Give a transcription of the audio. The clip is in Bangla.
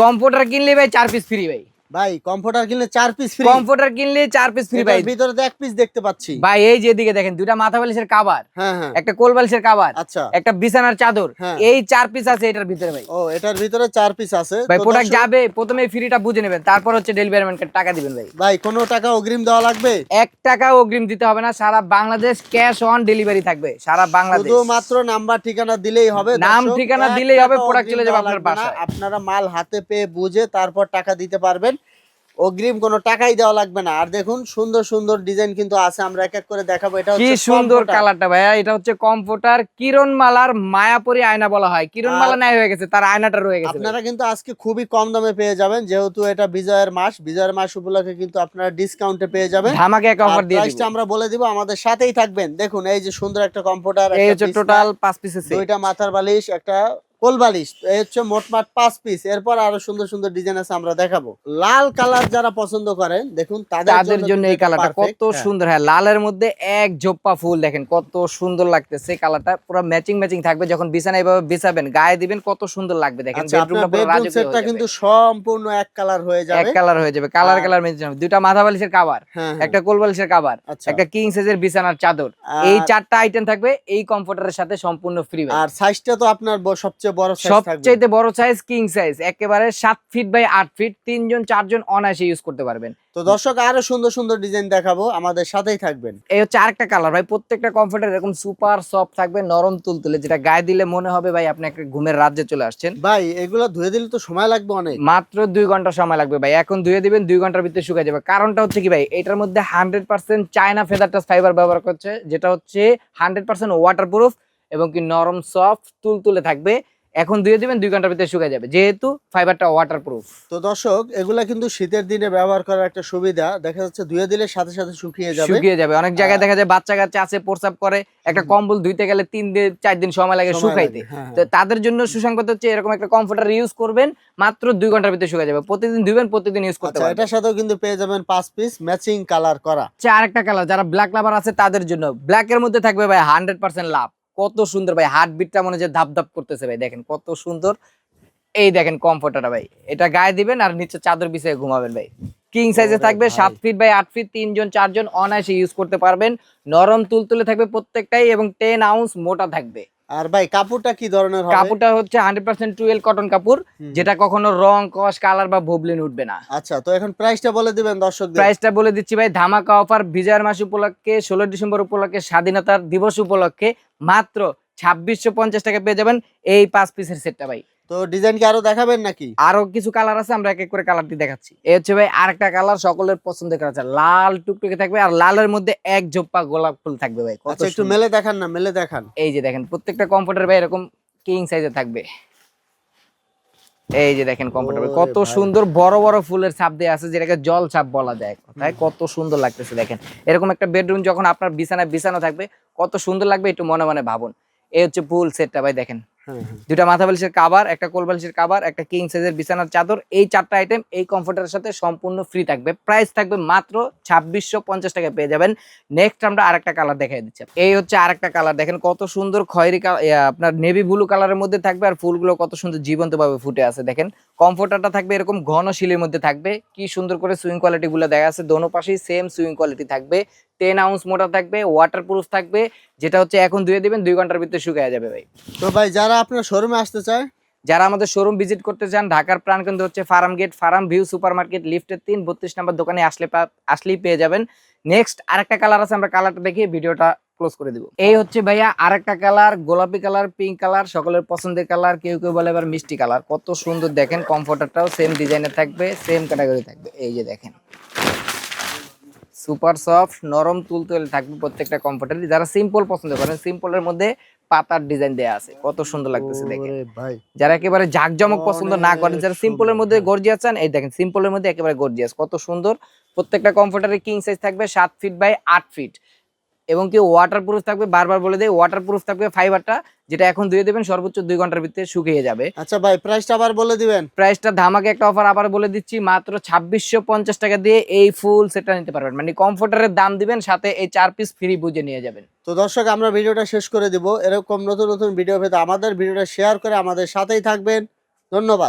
কম্পিউটার কিনলে ভাই চার পিস ফ্রি ভাই ভাই কমফোর্টার কিনলে চার পিস ফ্রি কম্পিউটার কিনলে চার পিস ফ্রি ভাই। ভিতরে তো এক পিস দেখতে পাচ্ছি। ভাই এই যে দিকে দেখেন দুটা মাথা বালিশের কাবার হ্যাঁ হ্যাঁ। একটা কোল বালিশের কাবার আচ্ছা। একটা বিছানার চাদর হ্যাঁ। এই চার পিস আছে এটার ভিতরে ভাই। ও এটার ভিতরে চার পিস আছে। ভাই প্রোডাক্ট যাবে প্রথমে ফ্রিটা বুঝে নেবেন তারপর হচ্ছে ডেলিভারি ম্যানকে টাকা দিবেন ভাই। ভাই কোনো টাকা অগ্রিম দেওয়া লাগবে? এক টাকা অগ্রিম দিতে হবে না সারা বাংলাদেশ ক্যাশ অন ডেলিভারি থাকবে সারা বাংলাদেশ। শুধুমাত্র নাম্বার ঠিকানা দিলেই হবে নাম ঠিকানা দিলেই হবে, product চলে যাবে আপনার বাসায়। আপনারা মাল হাতে পেয়ে বুঝে তারপর টাকা দিতে পারবেন। অগ্রিম কোনো টাকাই দেওয়া লাগবে না। আর দেখুন সুন্দর সুন্দর ডিজাইন কিন্তু আছে। আমরা এক এক করে দেখাবো। এটা কি সুন্দর। কালারটা ভাইয়া। এটা হচ্ছে কম্পিউটার কিরণমালার মায়াপুরি আয়না বলা হয়। কিরণমালা নাই হয়ে গেছে তার আয়নাটা রয়ে গেছে। আপনারা কিন্তু আজকে খুবই কম দামে পেয়ে যাবেন। যেহেতু এটা বিজয়ের মাস বিজয়ের মাস উপলক্ষে কিন্তু আপনারা ডিসকাউন্টে পেয়ে যাবেন। আমাকে এক অফার দিয়ে প্রাইসটা আমরা বলে দিব আমাদের সাথেই থাকবেন। দেখুন এই যে সুন্দর একটা কম্পিউটার এই হচ্ছে টোটাল পাঁচ পিসের সেট দুইটা মাথার বালিশ একটা কোল বালিশ এই হচ্ছে মোটমাট পাঁচ পিস এরপর আরও সুন্দর সুন্দর ডিজাইন আছে আমরা দেখাবো। লাল কালার যারা পছন্দ করেন দেখুন তাদের জন্য এই কালারটা কত হ্যাঁ। সুন্দর। হ্যাঁ লালের মধ্যে এক ফুল দেখেন কত সুন্দর লাগতেছে কালারটা পুরো ম্যাচিং ম্যাচিং থাকবে। যখন বিছানা এভাবে বিছাবেন গায়ে দিবেন কত সুন্দর লাগবে দেখেন। আচ্ছা বেডরুমটা সেটটা কিন্তু সম্পূর্ণ এক কালার হয়ে যাবে। এক কালার হয়ে যাবে। কালার কালার মেচিং দুইটা মাথা বালিশের কাভার হ্যাঁ হ্যাঁ। একটা কোল বালিশের কাভার আচ্ছা। একটা কিং সাইজের বিছানার চাদর। এই চারটা আইটেম থাকবে এই কমফোর্টারের সাথে সম্পূর্ণ ফ্রি আর সাইজটা তো আপনার ব- সবচেয়ে বড় সাইজ সবচাইতে বড় সাইজ কিং সাইজ একেবারে সাত ফিট বাই আট ফিট তিনজন চারজন অনায়াসে ইউজ করতে পারবেন। তো দর্শক আরও সুন্দর সুন্দর ডিজাইন দেখাবো আমাদের সাথেই থাকবেন। এই হচ্ছে আরেকটা কালার ভাই প্রত্যেকটা কমফোর্টার এরকম সুপার সফট থাকবে নরম তুলতুলে যেটা গায়ে দিলে মনে হবে ভাই আপনি একটা ঘুমের রাজ্যে চলে আসছেন। ভাই এগুলো ধুয়ে দিলে তো সময় লাগবে অনেক। মাত্র দুই ঘণ্টা সময় লাগবে ভাই এখন ধুয়ে দিবেন দুই ঘণ্টার ভিতরে শুকিয়ে যাবে। কারণটা হচ্ছে কি ভাই এটার মধ্যে hundred percent China feather touch fibre ব্যবহার করছে যেটা হচ্ছে হান্ড্রেড পার্সেন্ট ওয়াটার প্রুফ এবং কি নরম সফট তুলতুলে থাকবে। এখন ধুয়ে দিবেন দুই ঘণ্টার ভিতরে শুকিয়ে যাবে। যেহেতু ফাইবারটা ওয়াটার প্রুফ তো দর্শক এগুলা কিন্তু শীতের দিনে ব্যবহার করার একটা সুবিধা। দেখা যাচ্ছে ধুয়ে দিলে সাথে সাথে শুকিয়ে যাবে। শুকিয়ে যাবে। অনেক জায়গায় দেখা যায় বাচ্চা কাচ্চা আছে প্রসাব করে একটা কম্বল ধুইতে গেলে তিন দিন চার দিন সময় লাগে শুকাইতে। হ্যাঁ, তো তাদের জন্য সুসংবাদ হচ্ছে এরকম একটা কমফোর্টার ইউজ করবেন মাত্র দুই ঘণ্টার ভিতরে শুকিয়ে যাবে। প্রতিদিন ধুবেন প্রতিদিন ইউজ করতে আচ্ছা পারবেন। এটার সাথেও কিন্তু পেয়ে যাবেন পাঁচ পিস ম্যাচিং কালার করা। হচ্ছে আরেকটা কালার যারা ব্ল্যাক লাভার আছে তাদের জন্য। ব্ল্যাক এর মধ্যে থাকবে ভাই হান্ড্রেড পার্সেন্ট লাভ কত সুন্দর ভাই হার্ট বিটটা মনে হচ্ছে ধাপ ধাপ করতেছে ভাই দেখেন কত সুন্দর। এই দেখেন কমফোর্টারটা ভাই এটা গায়ে দিবেন আর নিচে চাদর বিছিয়ে ঘুমাবেন ভাই। কিং সাইজে থাকবে। সাত ফিট বাই আট ফিট তিনজন চারজন অনায়াসে ইউজ করতে পারবেন। নরম তুলতুলে থাকবে প্রত্যেকটাই এবং টেন আউন্স মোটা থাকবে। আর ভাই কাপড়টা কি ধরনের হবে? কাপড়টা হচ্ছে 100% টুয়েল কটন কাপড় যেটা কখনো রং কস কালার বা ভবলিন উঠবে না। আচ্ছা তো এখন প্রাইসটা বলে দিবেন দর্শকদের। প্রাইসটা বলে দিচ্ছি ভাই ধামাকা অফার বিজয়ের মাস উপলক্ষে ষোলো ডিসেম্বর উপলক্ষে স্বাধীনতার দিবস উপলক্ষে মাত্র ছাব্বিশশো পঞ্চাশ টাকা পেয়ে যাবেন এই পাঁচ পিসের সেটটা ভাই। তো ডিজাইন কি আরও দেখাবেন নাকি? আরও কিছু কালার আছে আমরা এক এক করে কালারটি দেখাচ্ছি। এই হচ্ছে ভাই আরেকটা কালার সকলের পছন্দের কালার আছে। লাল টুকটুকে থাকবে আর লালের মধ্যে এক জোপ্পা গোলাপ ফুল থাকবে ভাই কত আচ্ছা একটু। মেলে দেখান না মেলে দেখান। এই যে দেখেন প্রত্যেকটা কম্পিউটার ভাই এরকম কিং সাইজে থাকবে। এই যে দেখেন কম্পিউটার কত সুন্দর বড় বড় ফুলের ছাপ দিয়ে আছে যেটাকে জল ছাপ বলা যায়। তাই কত সুন্দর লাগতেছে দেখেন। এরকম একটা বেডরুম যখন আপনার বিছানায় বিছানো থাকবে কত সুন্দর লাগবে একটু মনে মনে ভাবুন। এই হচ্ছে ফুল সেটটা ভাই দেখেন। হ্যাঁ হ্যাঁ। দুটা মাথা বালিশের কাবার একটা কোল বালিশের কাবার একটা কিং সাইজের বিছানার চাদর এই চারটা আইটেম এই কমফোর্টারের সাথে সম্পূর্ণ ফ্রি থাকবে। প্রাইস থাকবে মাত্র ছাব্বিশশো পঞ্চাশ টাকা পেয়ে যাবেন। নেক্সট আমরা আরেকটা কালার দেখাই দিচ্ছি। এই হচ্ছে আরেকটা কালার দেখেন কত সুন্দর খয়েরি আপনার নেভি ব্লু কালারের মধ্যে থাকবে আর ফুলগুলো কত সুন্দর জীবন্ত ভাবে ফুটে আছে দেখেন। কমফোর্টারটা থাকবে এরকম ঘন শিলের মধ্যে থাকবে। কি সুন্দর করে সুইং কোয়ালিটি গুলো দেখা আছে দোনো পাশেই সেম সুইং কোয়ালিটি থাকবে। টেন আউন্স মোটা থাকবে ওয়াটার প্রুফ থাকবে যেটা হচ্ছে এখন ধুয়ে দিবেন দুই ঘণ্টার ভিতরে শুকিয়ে যাবে ভাই। তো ভাই যারা আপনার শোরুমে আসতে চায়? যারা আমাদের শোরুম ভিজিট করতে চান ঢাকার প্রাণকেন্দ্র হচ্ছে farm gate farm view super market লিফটের তিন বত্রিশ নাম্বার দোকানে আসলে আসলেই পেয়ে যাবেন। নেক্সট আরেকটা কালার আছে আমরা কালারটা দেখিয়ে ভিডিওটা ক্লোজ করে দিব। এই হচ্ছে ভাইয়া আরেকটা কালার গোলাপি কালার পিঙ্ক কালার সকলের পছন্দের কালার কেউ কেউ বলে এবার মিষ্টি কালার কত সুন্দর দেখেন কমফোর্টারটাও সেম ডিজাইনের থাকবে সেম ক্যাটাগরি থাকবে। এই যে দেখেন। সুপার সফট নরম তুলতুলে থাকবে প্রত্যেকটা কমফোর্টেবল যারা সিম্পল পছন্দ করেন সিম্পলের মধ্যে পাতার ডিজাইন দেয়া আছে। কত সুন্দর লাগতেছে দেখে। যারা একেবারে জাকজমক পছন্দ না করেন যারা সিম্পলের মধ্যে গর্জিয়া গর্জিয়াস চান এই দেখেন সিম্পলের মধ্যে একেবারে গর্জিয়াস কত সুন্দর। প্রত্যেকটা কমফোর্টারে কিং সাইজ থাকবে সাত ফিট বাই আট ফিট এবং কি ওয়াটার প্রুফ থাকবে বারবার বলে দেয় ওয়াটার প্রুফ থাকবে ফাইবারটা যেটা এখন ধুয়ে দেবেন সর্বোচ্চ দুই ঘণ্টার ভিতরে শুকিয়ে যাবে। আচ্ছা ভাই প্রাইসটা আবার বলে দিবেন। প্রাইসটা ধামাকে একটা অফার আবার বলে দিচ্ছি মাত্র ছাব্বিশশো পঞ্চাশ টাকা দিয়ে এই ফুল সেটটা নিতে পারবেন। মানে কমফোর্টারের দাম দিবেন সাথে এই চার পিস ফ্রি বুঝে নিয়ে যাবেন। তো দর্শক আমরা ভিডিওটা শেষ করে দিব। এরকম নতুন নতুন ভিডিও পেতে আমাদের ভিডিওটা শেয়ার করে আমাদের সাথেই থাকবেন। ধন্যবাদ।